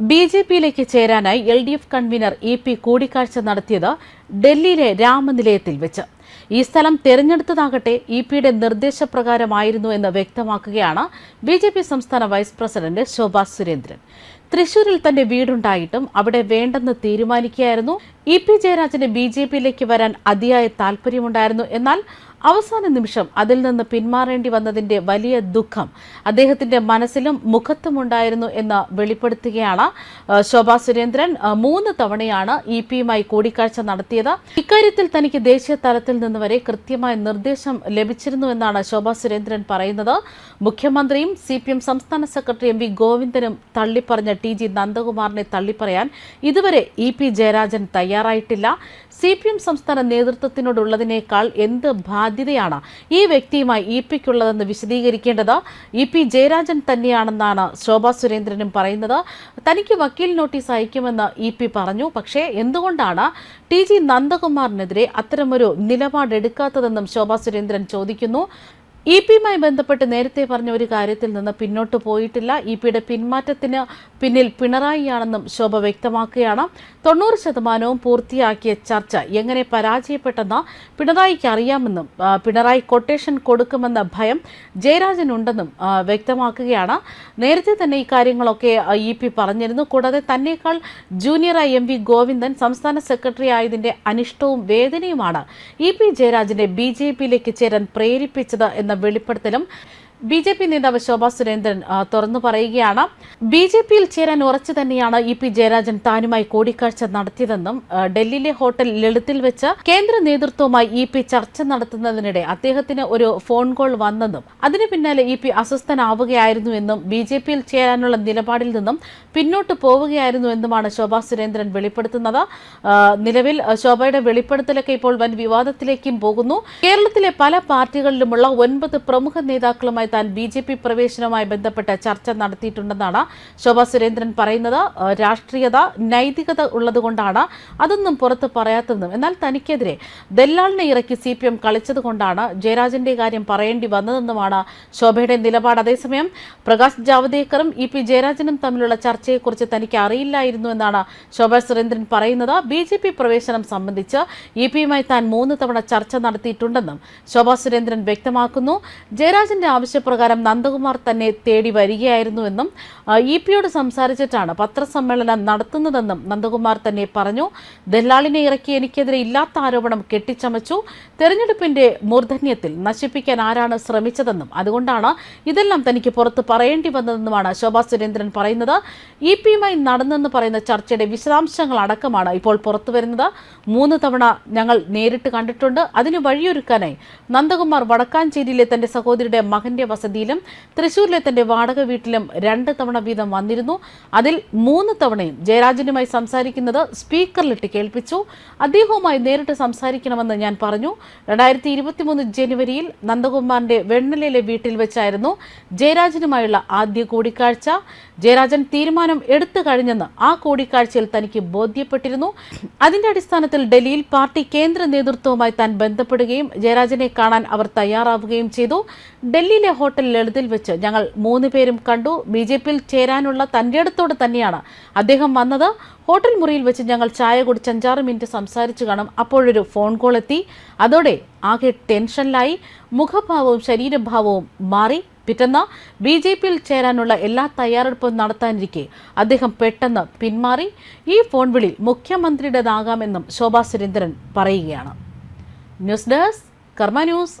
B J പിയിലേക്ക് ചേരാനായി L D F convener E P കൂടിക്കാഴ്ച നടത്തിയത് ഡൽഹിയിലെ രാമനിലയത്തിൽ വെച്ച്. ഈ സ്ഥലം തെരഞ്ഞെടുത്തതാകട്ടെ ഇ പിയുടെ നിർദ്ദേശപ്രകാരമായിരുന്നു എന്ന് വ്യക്തമാക്കുകയാണ് ബി ജെ പി സംസ്ഥാന വൈസ് പ്രസിഡന്റ് ശോഭാ സുരേന്ദ്രൻ. തൃശൂരിൽ തന്റെ വീടുണ്ടായിട്ടും അവിടെ വേണ്ടെന്ന് തീരുമാനിക്കുകയായിരുന്നു. ഇ പി ജയരാജന് ബി ജെ പിയിലേക്ക് വരാൻ അതിയായ താൽപര്യമുണ്ടായിരുന്നു എന്നാൽ അവസാന നിമിഷം അതിൽ നിന്ന് പിന്മാറേണ്ടി വന്നതിന്റെ വലിയ ദുഃഖം അദ്ദേഹത്തിന്റെ മനസ്സിലും മുഖത്തുമുണ്ടായിരുന്നു എന്ന് വെളിപ്പെടുത്തുകയാണ്. ശോഭാ സുരേന്ദ്രൻ മൂന്ന് തവണയാണ് ഇ പിയുമായി കൂടിക്കാഴ്ച നടത്തിയത്. ഇക്കാര്യത്തിൽ തനിക്ക് ദേശീയ തലത്തിൽ നിന്ന് വരെ കൃത്യമായ നിർദ്ദേശം ലഭിച്ചിരുന്നു എന്നാണ് ശോഭാ സുരേന്ദ്രൻ പറയുന്നത്. മുഖ്യമന്ത്രിയും സി പി എം സംസ്ഥാന സെക്രട്ടറി എം വി ഗോവിന്ദനും തള്ളിപ്പറഞ്ഞ ടി ജി നന്ദകുമാറിനെ തള്ളിപ്പറയാൻ ഇതുവരെ ഇ പി ജയരാജൻ തയ്യാറായിട്ടില്ല. സി പി എം സംസ്ഥാന നേതൃത്വത്തിനോടുള്ളതിനേക്കാൾ എന്ത് ബാധ്യതയാണ് ഈ വ്യക്തിയുമായി ഇ പിക്കുള്ളതെന്ന് വിശദീകരിക്കേണ്ടത് ഇ പി ജയരാജൻ തന്നെയാണെന്നാണ് ശോഭാ സുരേന്ദ്രനും പറയുന്നത്. തനിക്ക് വക്കീൽ നോട്ടീസ് അയക്കുമെന്ന് ഇ പി പറഞ്ഞു. പക്ഷേ എന്തുകൊണ്ടാണ് ടി ജി നന്ദകുമാറിനെതിരെ അത്തരമൊരു നിലപാടെടുക്കാത്തതെന്നും ശോഭാ സുരേന്ദ്രൻ ചോദിക്കുന്നു. ഇ പിയുമായി ബന്ധപ്പെട്ട് നേരത്തെ പറഞ്ഞ ഒരു കാര്യത്തിൽ നിന്ന് പിന്നോട്ട് പോയിട്ടില്ല. ഇ പിയുടെ പിന്മാറ്റത്തിന് പിന്നിൽ പിണറായിയാണെന്നും ശോഭ വ്യക്തമാക്കുകയാണ്. തൊണ്ണൂറ് ശതമാനവും പൂർത്തിയാക്കിയ ചർച്ച എങ്ങനെ പരാജയപ്പെട്ടെന്ന് പിണറായിക്ക് അറിയാമെന്നും പിണറായി കൊട്ടേഷൻ കൊടുക്കുമെന്ന ഭയം ജയരാജനുണ്ടെന്നും വ്യക്തമാക്കുകയാണ്. നേരത്തെ തന്നെ ഈ കാര്യങ്ങളൊക്കെ ഇ പി പറഞ്ഞിരുന്നു. കൂടാതെ തന്നേക്കാൾ ജൂനിയറായി എം വി ഗോവിന്ദൻ സംസ്ഥാന സെക്രട്ടറി ആയതിന്റെ അനിഷ്ടവും വേദനയുമാണ്. ഇ പി ജയരാജനെ ബി ജെ പിയിലേക്ക് ചേരാൻ പ്രേരിപ്പിച്ചത് എന്ന വെളിപ്പെടുത്തലും ബി ജെ പി നേതാവ് ശോഭാ സുരേന്ദ്രൻ തുറന്നു പറയുകയാണ്. ബി ജെ പിയിൽ ചേരാൻ ഉറച്ചു തന്നെയാണ് ഇ പി ജയരാജൻ താനുമായി കൂടിക്കാഴ്ച നടത്തിയതെന്നും ഡൽഹിയിലെ ഹോട്ടൽ ലളിതിൽ വെച്ച് കേന്ദ്ര നേതൃത്വവുമായി ഇ പി ചർച്ച നടത്തുന്നതിനിടെ അദ്ദേഹത്തിന് ഒരു ഫോൺ കോൾ വന്നെന്നും അതിനു പിന്നാലെ ഇ പി അസ്വസ്ഥനാവുകയായിരുന്നു എന്നും ബി ജെ പിയിൽ ചേരാനുള്ള നിലപാടിൽ നിന്നും പിന്നോട്ട് പോവുകയായിരുന്നു എന്നുമാണ് ശോഭാ സുരേന്ദ്രൻ വെളിപ്പെടുത്തുന്നത്. നിലവിൽ ശോഭയുടെ വെളിപ്പെടുത്തലൊക്കെ ഇപ്പോൾ വൻ വിവാദത്തിലേക്കും പോകുന്നു. കേരളത്തിലെ പല പാർട്ടികളിലുമുള്ള ഒൻപത് പ്രമുഖ നേതാക്കളുമായി താൻ ബി ജെ പി പ്രവേശനവുമായി ബന്ധപ്പെട്ട് ചർച്ച നടത്തിയിട്ടുണ്ടെന്നാണ് ശോഭാ സുരേന്ദ്രൻ പറയുന്നത്. രാഷ്ട്രീയത നൈതികത ഉള്ളതുകൊണ്ടാണ് അതൊന്നും പുറത്ത് പറയാത്തതെന്നും. എന്നാൽ തനിക്കെതിരെ ദല്ലാളിനെ ഇറക്കി സി പി എം കളിച്ചതുകൊണ്ടാണ് ജയരാജന്റെ കാര്യം പറയേണ്ടി വന്നതെന്നുമാണ് ശോഭയുടെ നിലപാട്. അതേസമയം പ്രകാശ് ജാവ്ദേക്കറും ഇ പി ജയരാജനും തമ്മിലുള്ള ചർച്ചയെക്കുറിച്ച് തനിക്ക് അറിയില്ലായിരുന്നു എന്നാണ് ശോഭാ സുരേന്ദ്രൻ പറയുന്നത്. ബി ജെ പി പ്രവേശനം സംബന്ധിച്ച് ഇ പിയുമായി താൻ മൂന്ന് തവണ ചർച്ച നടത്തിയിട്ടുണ്ടെന്നും ശോഭാ സുരേന്ദ്രൻ വ്യക്തമാക്കുന്നു. ജയരാജന്റെ ആവശ്യപ്രകാരം നന്ദകുമാർ തന്നെ തേടി വരികയായിരുന്നുവെന്നും ഇ പിയോട് സംസാരിച്ചിട്ടാണ് പത്രസമ്മേളനം നടത്തുന്നതെന്നും നന്ദകുമാർ തന്നെ പറഞ്ഞു. ദല്ലാളിനെ ഇറക്കി എനിക്കെതിരെ ഇല്ലാത്ത ആരോപണം കെട്ടിച്ചമച്ചു. തെരഞ്ഞെടുപ്പിന്റെ മൂർധന്യത്തിൽ നശിപ്പിക്കാൻ ആരാണ് ശ്രമിച്ചതെന്നും അതുകൊണ്ടാണ് ഇതെല്ലാം തനിക്ക് പുറത്ത് പറയേണ്ടി വന്നതെന്നുമാണ് ശോഭാ സുരേന്ദ്രൻ പറയുന്നത്. ഇ പിയുമായി നടന്നെന്ന് പറയുന്ന ചർച്ചയുടെ വിശദാംശങ്ങൾ അടക്കമാണ് ഇപ്പോൾ പുറത്തുവരുന്നത് മൂന്ന് തവണ ഞങ്ങൾ നേരിട്ട് കണ്ടിട്ടുണ്ട്. അതിന് വഴിയൊരുക്കാനായി നന്ദകുമാർ വടക്കാഞ്ചേരിയിലെ തന്റെ സഹോദരിയുടെ മകന്റെ വസതിയിലും തൃശൂരിലെ തന്റെ വാടക വീട്ടിലും രണ്ട് തവണ വീതം വന്നിരുന്നു. അതിൽ മൂന്ന് തവണയും ജയരാജനുമായി സംസാരിക്കുന്നത് സ്പീക്കറിലിട്ട് കേൾപ്പിച്ചു. അദ്ദേഹവുമായി നേരിട്ട് സംസാരിക്കണമെന്ന് ഞാൻ പറഞ്ഞു. രണ്ടായിരത്തി ഇരുപത്തിമൂന്ന് ജനുവരിയിൽ നന്ദകുമാറിന്റെ വെണ്ണലയിലെ വീട്ടിൽ വെച്ചായിരുന്നു ജയരാജനുമായുള്ള ആദ്യ കൂടിക്കാഴ്ച. ജയരാജൻ തീരുമാനം എടുത്തു കഴിഞ്ഞെന്ന് ആ കൂടിക്കാഴ്ചയിൽ തനിക്ക് ബോധ്യപ്പെട്ടിരുന്നു. അതിന്റെ അടിസ്ഥാനത്തിൽ ഡൽഹിയിൽ പാർട്ടി കേന്ദ്ര നേതൃത്വവുമായി താൻ ബന്ധപ്പെടുകയും ജയരാജനെ കാണാൻ അവർ തയ്യാറാവുകയും ചെയ്തു. ഡൽഹിയിലെ ഹോട്ടൽ ലളിതിൽ വെച്ച് ഞങ്ങൾ മൂന്ന് പേരും കണ്ടു. ബി ജെ പിയിൽ ചേരാനുള്ള തന്റെ അടുത്തോട് തന്നെയാണ് അദ്ദേഹം വന്നത്. ഹോട്ടൽ മുറിയിൽ വെച്ച് ഞങ്ങൾ ചായ കുടിച്ച് അഞ്ചാറ് മിനിറ്റ് സംസാരിച്ചു കാണും. അപ്പോഴൊരു ഫോൺ കോൾ എത്തി. അതോടെ ആകെ ടെൻഷനിലായി. മുഖഭാവവും ശരീരഭാവവും മാറി. പിറ്റന്ന് ബി ജെ പിയിൽ ചേരാനുള്ള എല്ലാ തയ്യാറെടുപ്പും നടത്താനിരിക്കെ അദ്ദേഹം പെട്ടെന്ന് പിന്മാറി. ഈ ഫോൺ വിളി മുഖ്യമന്ത്രിയുടേതാകാമെന്നും ശോഭാ സുരേന്ദ്രൻ പറയുകയാണ്. News desk Karma news.